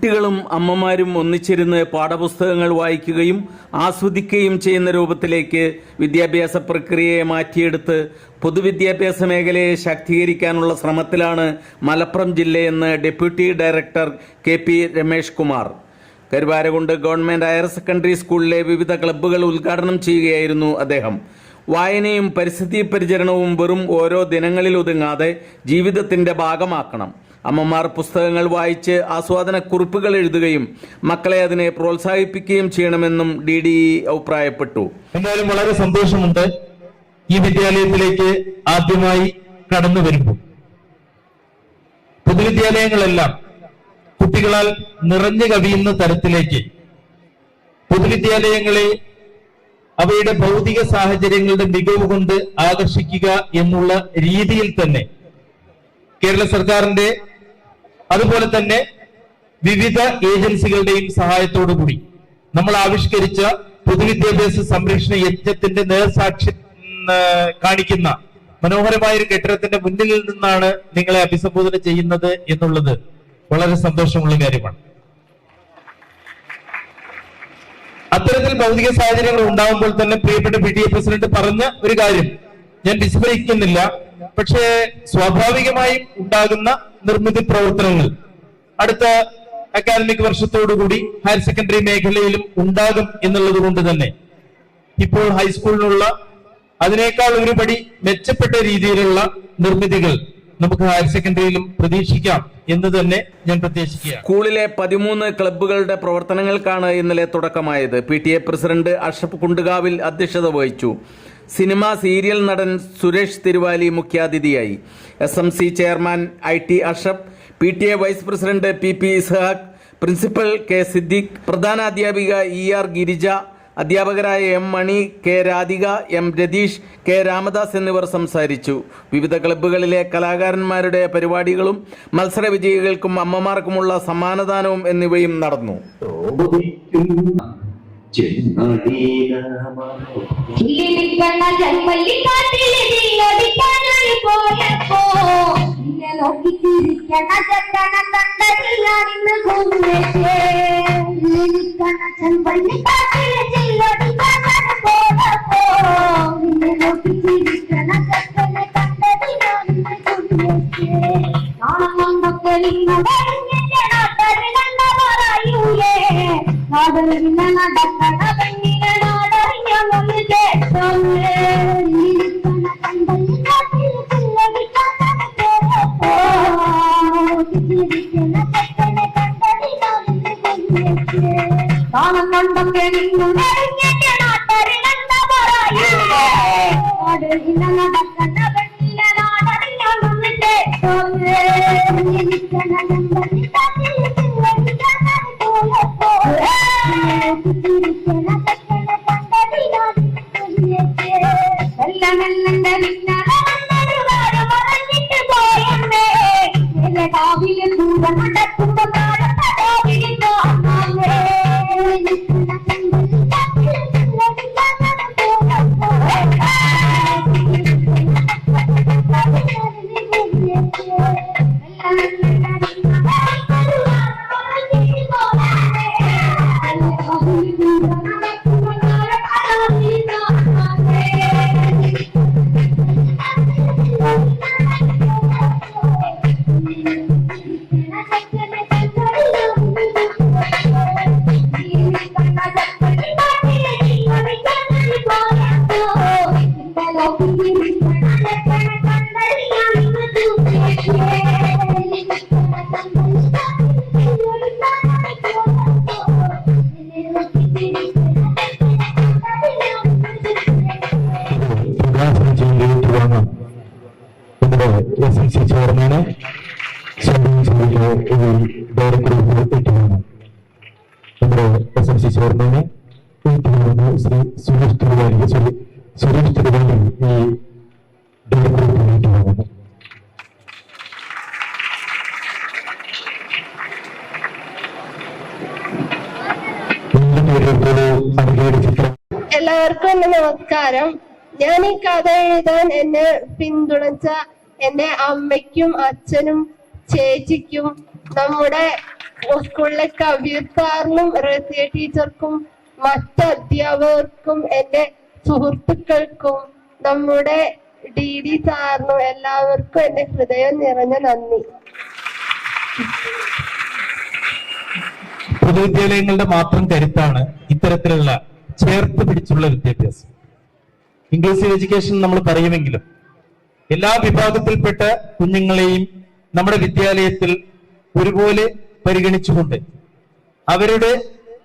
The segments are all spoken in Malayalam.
കുട്ടികളും അമ്മമാരും ഒന്നിച്ചിരുന്ന് പാഠപുസ്തകങ്ങൾ വായിക്കുകയും ആസ്വദിക്കുകയും ചെയ്യുന്ന രൂപത്തിലേക്ക് വിദ്യാഭ്യാസ പ്രക്രിയയെ മാറ്റിയെടുത്ത് പൊതുവിദ്യാഭ്യാസ മേഖലയെ ശാക്തീകരിക്കാനുള്ള ശ്രമത്തിലാണ് Malappuram ജില്ലയെന്ന് deputy director K P Ramesh Kumar. Karuvarakundu government higher secondary സ്കൂളിലെ വിവിധ ക്ലബ്ബുകൾ ഉദ്ഘാടനം ചെയ്യുകയായിരുന്നു അദ്ദേഹം. വായനയും പരിസ്ഥിതി പരിചരണവും വെറും ഓരോ ദിനങ്ങളിൽ ഒതുങ്ങാതെ ജീവിതത്തിന്റെ ഭാഗമാക്കണം. അമ്മമാർ പുസ്തകങ്ങൾ വായിച്ച് ആസ്വാദന കുറിപ്പുകൾ എഴുതുകയും മക്കളെ അതിനെ പ്രോത്സാഹിപ്പിക്കുകയും ചെയ്യണമെന്നും ഡി ഡി അഭിപ്രായപ്പെട്ടു. എന്തായാലും വളരെ സന്തോഷമുണ്ട് ഈ വിദ്യാലയത്തിലേക്ക് ആദ്യമായി കടന്നു വരുമ്പോൾ. പൊതുവിദ്യാലയങ്ങളെല്ലാം കുട്ടികളാൽ നിറഞ്ഞു കവിയുന്ന തരത്തിലേക്ക് പൊതുവിദ്യാലയങ്ങളെ അവയുടെ ഭൗതിക സാഹചര്യങ്ങളുടെ മികവ് കൊണ്ട് ആകർഷിക്കുക എന്നുള്ള രീതിയിൽ തന്നെ കേരള സർക്കാരിന്റെ അതുപോലെ തന്നെ വിവിധ ഏജൻസികളുടെയും സഹായത്തോടു കൂടി നമ്മൾ ആവിഷ്കരിച്ച പൊതുവിദ്യാഭ്യാസ സംരക്ഷണ യജ്ഞത്തിന്റെ നേർസാക്ഷി കാണിക്കുന്ന മനോഹരമായ ഒരു കെട്ടിടത്തിന്റെ മുന്നിൽ നിന്നാണ് നിങ്ങളെ അഭിസംബോധന ചെയ്യുന്നത് എന്നുള്ളത് വളരെ സന്തോഷമുള്ള കാര്യമാണ്. അത്തരത്തിൽ ഭൗതിക സാഹചര്യങ്ങൾ ഉണ്ടാകുമ്പോൾ തന്നെ പ്രിയപ്പെട്ട പി എ പ്രസിഡന്റ് പറഞ്ഞ ഒരു കാര്യം ഞാൻ വിസ്മരിക്കുന്നില്ല. പക്ഷേ സ്വാഭാവികമായും ഉണ്ടാകുന്ന നിർമ്മിതി പ്രവർത്തനങ്ങൾ. അടുത്ത അക്കാദമിക് വർഷത്തോടുകൂടി ഹയർ സെക്കൻഡറി മേഖലയിലും ഉണ്ടാകും എന്നുള്ളത് കൊണ്ട് തന്നെ ഇപ്പോൾ ഹൈസ്കൂളിനുള്ള അതിനേക്കാൾ ഒരുപടി മെച്ചപ്പെട്ട രീതിയിലുള്ള നിർമ്മിതികൾ നമുക്ക് ഹയർ സെക്കൻഡറിയിലും പ്രതീക്ഷിക്കാം എന്ന് തന്നെ ഞാൻ പ്രതീക്ഷിക്കുക സ്കൂളിലെ പതിമൂന്ന് ക്ലബ്ബുകളുടെ പ്രവർത്തനങ്ങൾക്കാണ് ഇന്നലെ തുടക്കമായത്. P T A president Ashraf Kundukavil അധ്യക്ഷത വഹിച്ചു. സിനിമ സീരിയൽ നടൻ സുരേഷ് തിരുവാലി മുഖ്യാതിഥിയായി. S M C chairman I T Ashaf P T A vice president P P Ishaq principal K Siddique പ്രധാന അധ്യാപിക ഇ ആർ ഗിരിജ അധ്യാപകരായ M Mani K Radhika M Ratheesh K Ramadas എന്നിവർ സംസാരിച്ചു. വിവിധ ക്ലബ്ബുകളിലെ കലാകാരന്മാരുടെ പരിപാടികളും മത്സര വിജയികൾക്കും അമ്മമാർക്കുമുള്ള സമ്മാനദാനവും എന്നിവയും നടന്നു. പോയപ്പോ ഇന്നെ നോക്കി ചിരിക്കണ ചക്കണ കണ്ടതിയാണിന്ന് ഭൂമിയെ ഇല്ലിക്കണ്ണ ജന്മല്ലിക്കാട്ടിലെ ജില്ലടിക്കാനായി പോയപ്പോ ഇന്നെ നോക്കി ചിരിക്കണ ചക്കണ കണ്ടതിയാണിന്ന് ഭൂമിയെ നാണം കൊണ്ടൊക്കെ നിങ്ങളുടെ ఊరిన నడకన బండిన నాడయ్యములు చేస్తుంది నిలుతున్న కండలిన పిల్లవి కథను తెరపో എല്ലാവർക്കും നമസ്കാരം. ഞാൻ ഈ കഥ എഴുതാൻ എന്നെ പിന്തുണച്ച എന്റെ അമ്മയ്ക്കും അച്ഛനും ചേച്ചിക്കും നമ്മുടെ സ്കൂളിലെ കബീർ സാറിനും റസിയ ടീച്ചർക്കും മറ്റ് അധ്യാപകർക്കും എന്റെ സുഹൃത്തുക്കൾക്കും നമ്മുടെ ഡി ഡി സാറിനും എല്ലാവർക്കും എന്റെ ഹൃദയം നിറഞ്ഞ നന്ദി. പൊതുവിദ്യാലയങ്ങളുടെ മാത്രം കരുത്താണ് ഇത്തരത്തിലുള്ള ചേർത്ത് പിടിച്ചുള്ള വിദ്യാഭ്യാസം. ഇൻക്ലൂസീവ് എഡ്യൂക്കേഷൻ നമ്മൾ പറയുമെങ്കിലും എല്ലാ വിഭാഗത്തിൽപ്പെട്ട കുഞ്ഞുങ്ങളെയും നമ്മുടെ വിദ്യാലയത്തിൽ ഒരുപോലെ പരിഗണിച്ചുകൊണ്ട് അവരുടെ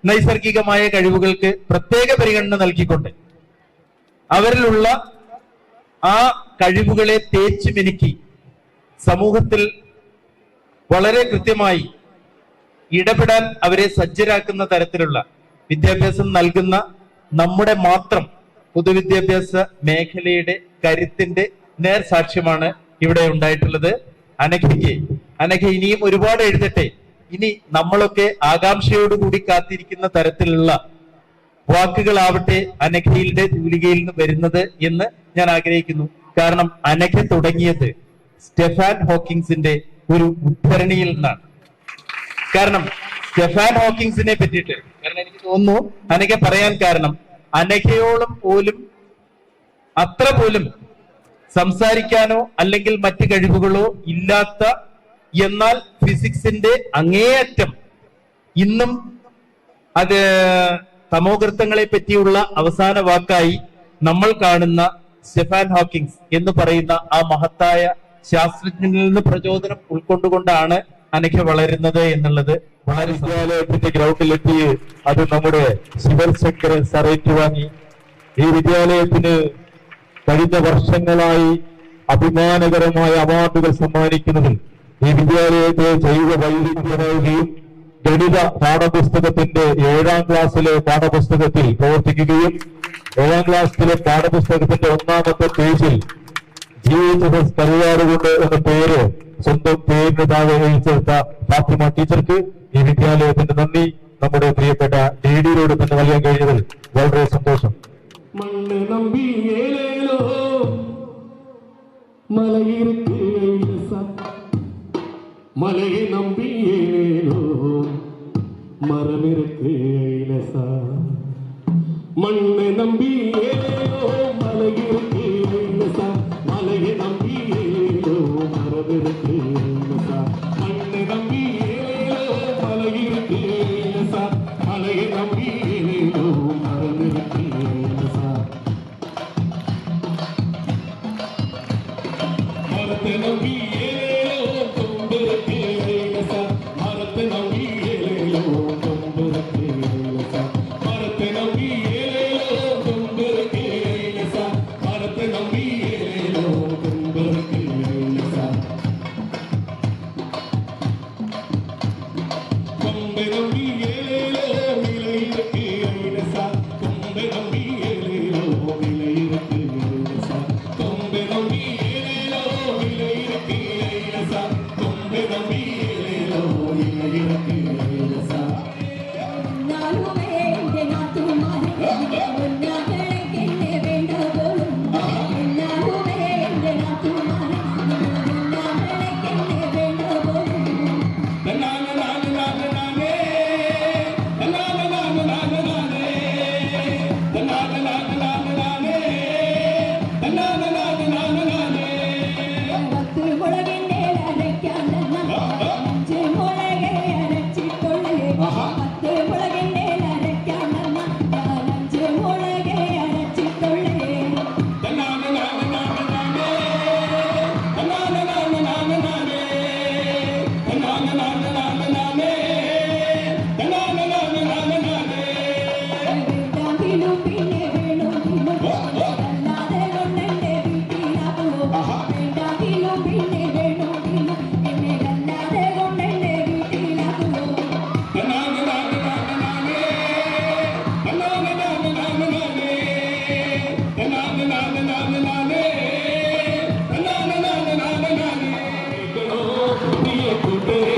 നൈസർഗികമായ കഴിവുകൾക്ക് പ്രത്യേക പരിഗണന നൽകിക്കൊണ്ട് അവരിലുള്ള ആ കഴിവുകളെ തേച്ചു മിനുക്കി സമൂഹത്തിൽ വളരെ കൃത്യമായി ഇടപെടാൻ അവരെ സജ്ജരാക്കുന്ന തരത്തിലുള്ള വിദ്യാഭ്യാസം നൽകുന്ന നമ്മുടെ മാത്രം പൊതുവിദ്യാഭ്യാസ മേഖലയുടെ കരുത്തിന്റെ നേർ സാക്ഷ്യമാണ് ഇവിടെ ഉണ്ടായിട്ടുള്ളത്. അനഘയ്ക്ക് അനഘ ഇനിയും ഒരുപാട് എഴുതട്ടെ. ഇനി നമ്മളൊക്കെ ആകാംക്ഷയോടുകൂടി കാത്തിരിക്കുന്ന തരത്തിലുള്ള വാക്കുകളാവട്ടെ അനഘയിലെ തൂലികയിൽ നിന്ന് വരുന്നത് എന്ന് ഞാൻ ആഗ്രഹിക്കുന്നു. കാരണം അനഘ തുടങ്ങിയത് സ്റ്റെഫാൻ ഹോക്കിങ്സിന്റെ ഒരു ഉദ്ധരണിയിൽ നിന്നാണ്. കാരണം സ്റ്റെഫാൻ ഹോക്കിങ്സിനെ പറ്റിയിട്ട് കാരണം എനിക്ക് തോന്നുന്നു അനഘ പറയാൻ കാരണം അനഘയോളം പോലും അത്ര പോലും സംസാരിക്കാനോ അല്ലെങ്കിൽ മറ്റു കഴിവുകളോ ഇല്ലാത്ത എന്നാൽ ഫിസിക്സിന്റെ അങ്ങേയറ്റം ഇന്നും അത് തമോകൃത്തങ്ങളെ പറ്റിയുള്ള അവസാന വാക്കായി നമ്മൾ കാണുന്ന സ്റ്റെഫാൻ ഹോക്കിങ്സ് എന്ന് പറയുന്ന ആ മഹത്തായ ശാസ്ത്രജ്ഞനിൽ നിന്ന് പ്രചോദനം ഉൾക്കൊണ്ടുകൊണ്ടാണ് അനഘ വളരുന്നത് എന്നുള്ളത് വളരെ വിദ്യാലയത്തിന്റെ ഗ്രൗണ്ടിലെത്തി അത് നമ്മുടെ ശിവശങ്കർ സറേറ്റ് ഏറ്റുവാങ്ങി ഈ വിദ്യാലയത്തിന് കഴിഞ്ഞ വർഷങ്ങളായി അഭിമാനകരമായ അവാർഡുകൾ സമ്മാനിക്കുന്നതിൽ ഈ വിദ്യാലയത്തെ ജൈവ വൈവിധ്യമാവുകയും ഗണിത പാഠപുസ്തകത്തിന്റെ ഏഴാം ക്ലാസ്സിലെ പാഠപുസ്തകത്തിൽ പ്രവർത്തിക്കുകയും ഏഴാം ക്ലാസ്സിലെ പാഠപുസ്തകത്തിന്റെ ഒന്നാമത്തെ പേജിൽ ജീവിതസ് കരുവാറുകൊണ്ട് എന്ന പേര് സ്വന്തം പേരിന് താഴെ എഴുതി ചേർത്ത ഫാത്തിമ ടീച്ചർക്ക് ഈ വിദ്യാലയത്തിന്റെ നന്ദി നമ്മുടെ പ്രിയപ്പെട്ട ഡി ഡിയിലൂടെ തന്നെ നൽകാൻ കഴിഞ്ഞതിൽ വളരെ സന്തോഷം மண்ணு நம்பி ஏலேலோ மலை இருக்கு ஐலசா. மலையை நம்பி ஏலேலோ மரம் இருக்கு ஐலசா. மண்ணை நம்பி ஏலேலோ மலை இருக்கு ஐலசா. மலையை நம்பி ஏலேலோ மரம் இருக்கு Boom.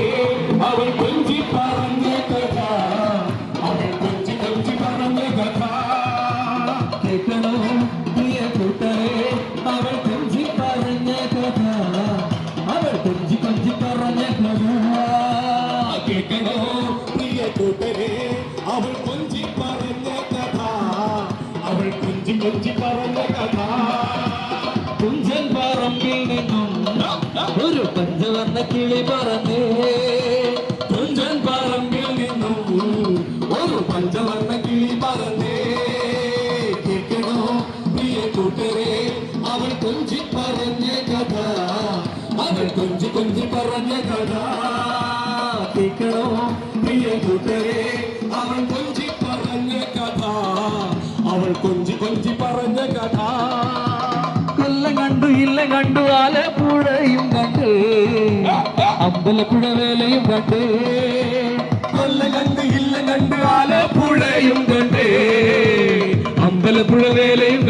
గురించి పరంజే కదా అవన్ గురించి గురించి పరంజే కదా తిక్కడం ప్రియ కుటరే അവൾ കൊഞ്ചി പറഞ്ഞ കഥ അവൾ കൊഞ്ചി കൊഞ്ചി പറഞ്ഞ കഥ കൊല്ലം കണ്ടു ഇല്ല കണ്ടു ആലപ്പുഴയും കണ്ടു അമ്പലപ്പുഴ വേലയും കണ്ടു കൊല്ലം കണ്ടു ഇല്ല കണ്ടു ആലപ്പുഴയും കണ്ടേ അമ്പലപ്പുഴ വേലയും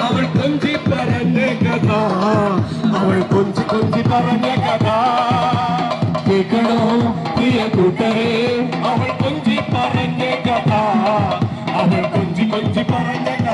അവൾ കൊഞ്ചി പറഞ്ഞ കഥ. അവൾ കൊഞ്ചി കൊഞ്ചി പറഞ്ഞ കഥ. കേൾക്കണോ? പ്രിയ അവൾ കൊഞ്ചി പറഞ്ഞ കഥ. അവൾ കൊഞ്ചി കൊഞ്ചി പറഞ്ഞ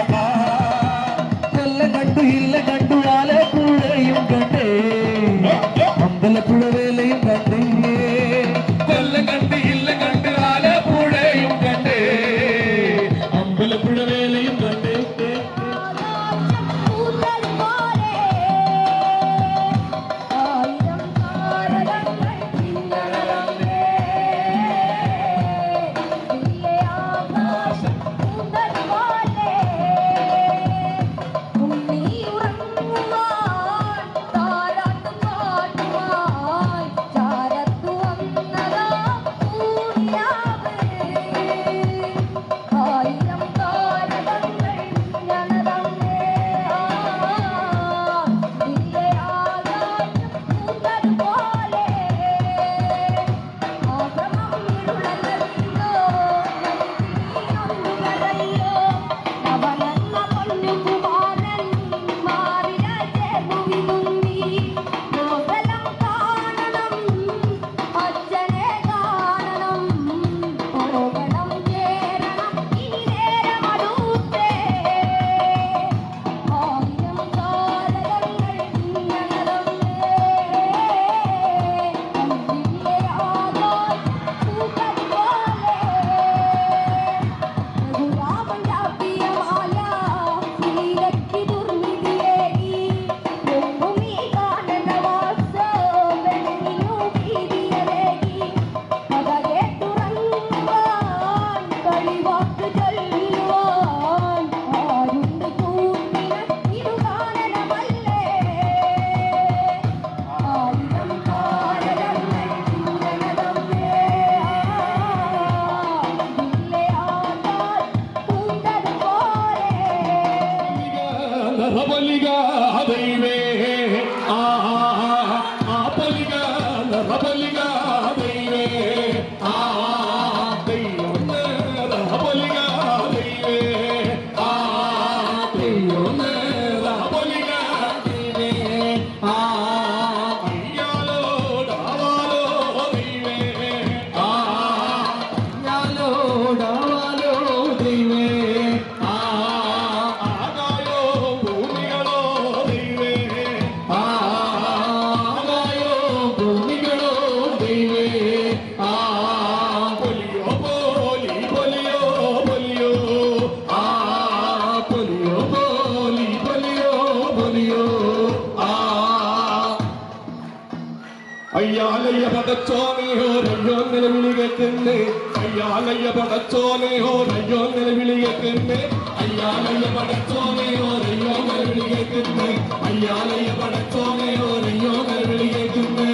நிலவிலிய தின்னு ஐயாலைய படச்சோனே ஓர் ஐயோ நிலவிலிய தின்னு ஐயாலைய படச்சோனே ஓர் ஐயோ நிலவிலிய தின்னு ஐயாலைய படச்சோனே ஓர் ஐயோ நிலவிலிய தின்னு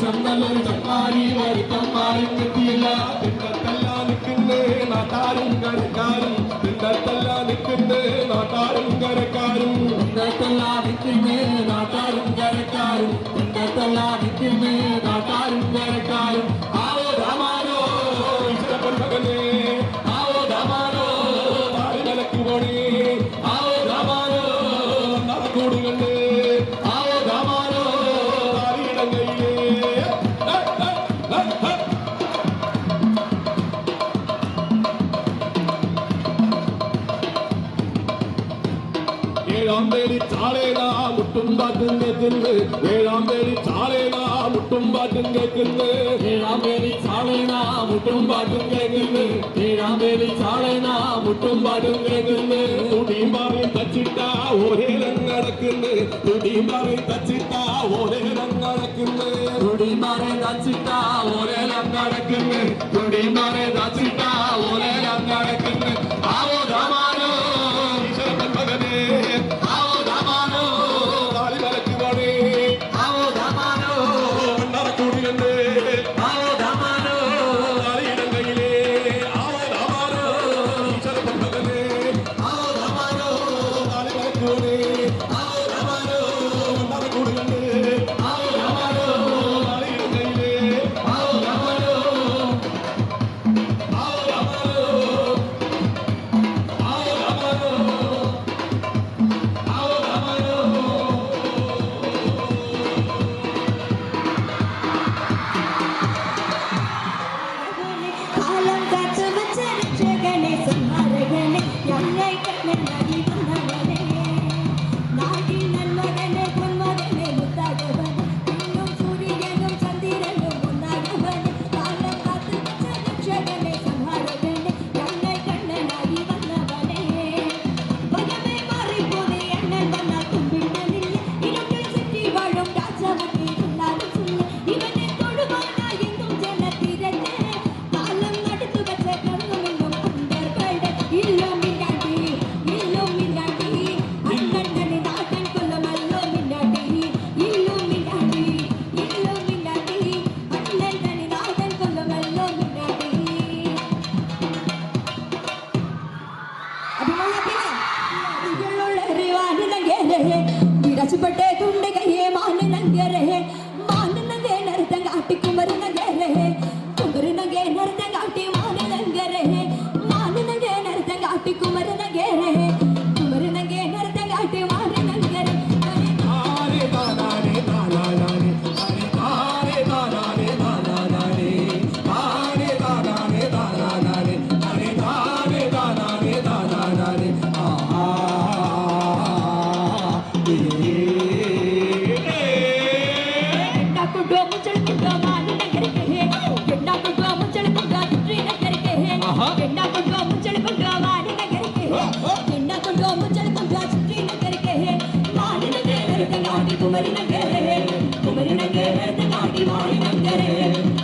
சந்தலும் தப்பாரி வரி தம்பாருக்கு தீலா திட்டத்தெல்லாம் நிற்கின்றே நாட்டாரும் கரக்காரும் திட்டத்தெல்லாம் நிற்கின்றே நாட்டாரும் கரக்காரும் திட்டத்தெல்லாம் நிற்கின்றே நாட்டாரும் கரக்காரும் திட்டத்தெல்லாம் நிற்கின்றே முட்டும் பாட்டும் கேட்குது ஏழாம் பேரி சாலைனா முட்டும் பாட்டும் கேட்குது ஏழாம் பேரி சாலைனா முட்டும் பாட்டும் கேட்குது ஏழாம் பேரி சாலைனா முட்டும் பாட்டும் கேட்குது துடியும் பாவை தச்சிட்டா ஓரேலம் நடக்குது துடியும் பாவை தச்சிட்டா ஓரேலம் நடக்குது துடியும் பாவை தச்சிட்டா ஓரேலம் நடக்குது துடியும் பாவை தச்சிட்டா सच बटे तुंडे कहिए मान नंगे रहे। मान नंगे नर तंग आटी कुमर नंगे குமரினங்கேரத்து காட்டி மாறி நங்கரே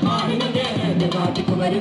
மாறி நங்கேரத்து காட்டி குமரி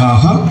Uh huh.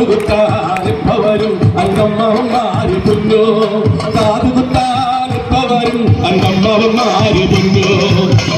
പൊലിച്ച് അങ്കമ്മമാരി പുന്നോ കാതുകുത്താനിപ്പവരും അങ്കമ്മമാരി പുന്നോ